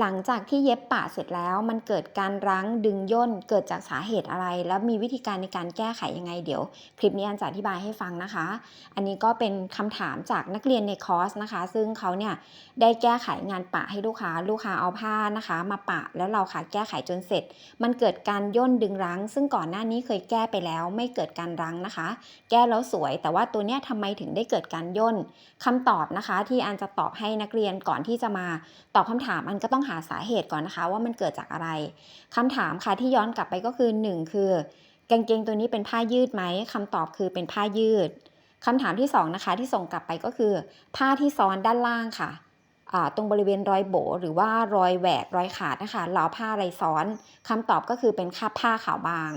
หลังจากที่เย็บปะเสร็จแล้วมันเกิดการรั้งดึงย่นเกิดจากสาเหตุอะไร แล้วมีวิธีการในการแก้ไขยังไงเดี๋ยว คลิปนี้อันจะอธิบายให้ฟังนะคะ อันนี้ก็เป็นคำถามจากนักเรียนในคอร์สนะคะ ซึ่งเขาเนี่ยได้แก้ไขงานปะให้ลูกค้า ลูกค้าเอาผ้านะคะ มาปะแล้วเราค่ะแก้ไขจนเสร็จ มันเกิดการย่นดึงรั้ง ซึ่งก่อนหน้านี้เคยแก้ไปแล้ว ไม่เกิดการรั้งนะคะ แก้แล้วสวย แต่ว่าตัวเนี้ยทำไมถึงได้เกิดการย่นคำตอบนะคะ ที่อันจะตอบให้นักเรียนก่อนที่จะมาตอบคำถามอันก็ต้องหาสาเหตุก่อนนะคะ ว่ามันเกิดจากอะไรคำถามค่ะที่ย้อนกลับไปก็คือ 1 คือกางเกงตัวนี้เป็นผ้ายืดไหมคำตอบคือเป็นผ้ายืดคำถามที่สองนะคะที่ส่งกลับไปก็คือ ผ้าที่ซ้อนด้านล่างค่ะตรงบริเวณรอยโบหรือว่ารอยแหวกรอยขาดนะคะเราเอผ้าอะไรซ้อนคำตอบก็คือเป็นคาบผ้าขาวบาง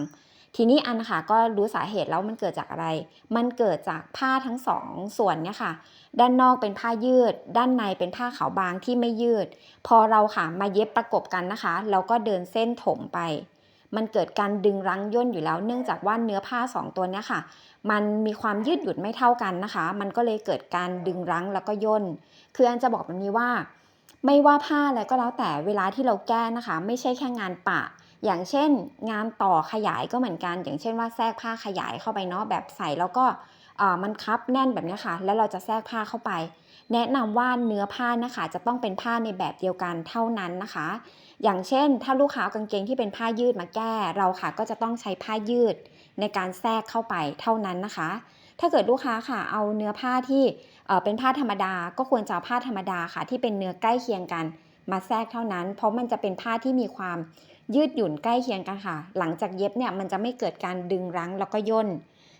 ทีนี้อันค่ะก็รู้สาเหตุแล้วมันเกิดจากอะไร มันเกิดจากผ้าทั้งสองส่วนเนี่ยค่ะ ด้านนอกเป็นผ้ายืด ด้านในเป็นผ้าขาวบางที่ไม่ยืด พอเราค่ะมาเย็บประกบกันนะคะเราก็เดินเส้นถมไป มันเกิดการดึงรั้งย่นอยู่แล้ว เนื่องจากว่าเนื้อผ้าสองตัวเนี้ยค่ะ มันมีความยืดหยุ่นไม่เท่ากันนะคะ มันก็เลยเกิดการดึงรั้งแล้วก็ย่น คืออันจะบอกแบบนี้ว่า ไม่ว่าผ้าอะไรก็แล้วแต่เวลาที่เราแก้นะคะ ไม่ใช่แค่งานปะ อย่างเช่นงานต่อขยายก็เหมือนกัน อย่างเช่นว่าแทรกผ้าขยายเข้าไปเนาะแบบใส่แล้วก็มันคับแน่นแบบนี้ค่ะ แล้วเราจะแทรกผ้าเข้าไป แนะนำว่าเนื้อผ้านะคะ จะต้องเป็นผ้าในแบบเดียวกันเท่านั้นนะคะ อย่างเช่น ถ้าลูกค้ากางเกงที่เป็นผ้ายืดมาแก้ เราค่ะก็จะต้องใช้ผ้ายืดในการแทรกเข้าไปเท่านั้นนะคะ ถ้าเกิดลูกค้าค่ะ เอาเนื้อผ้าที่เป็นผ้าธรรมดา ก็ควรจะผ้าธรรมดาค่ะ ที่เป็นเนื้อใกล้เคียงกัน มาแทรกเท่านั้น เพราะมันจะเป็นผ้าที่มีความยืดหยุ่นใกล้เคียงกันค่ะ หลังจากเย็บเนี่ยมันจะไม่เกิดการดึงรั้งแล้วก็ย่น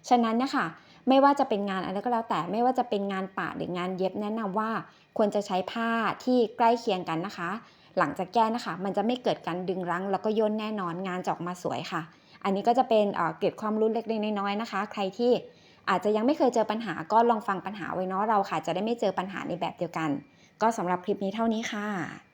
ฉะนั้นเนะคะไม่ว่าจะเป็นงานอะไรก็แล้วแต่ไม่ว่าจะเป็นงานปะหรืองานเย็บแนะนำว่า ควรจะใช้ผ้าที่ใกล้เคียงกันนะคะ หลังจากแก้นะคะ มันจะไม่เกิดการดึงรั้ง แล้วก็ย่นแน่นอนงานจะออกมาสวยค่ะ อันนี้ก็จะเป็นเอ่อเกร็ดความรู้เล็กๆน้อยๆนะคะ ใครที่อาจจะยังไม่เคยเจอปัญหาก็ลองฟังปัญหาไว้เนาะเราค่ะ จะได้ไม่เจอปัญหาในแบบเดียวกัน ก็สำหรับคลิปนี้เท่านี้ค่ะ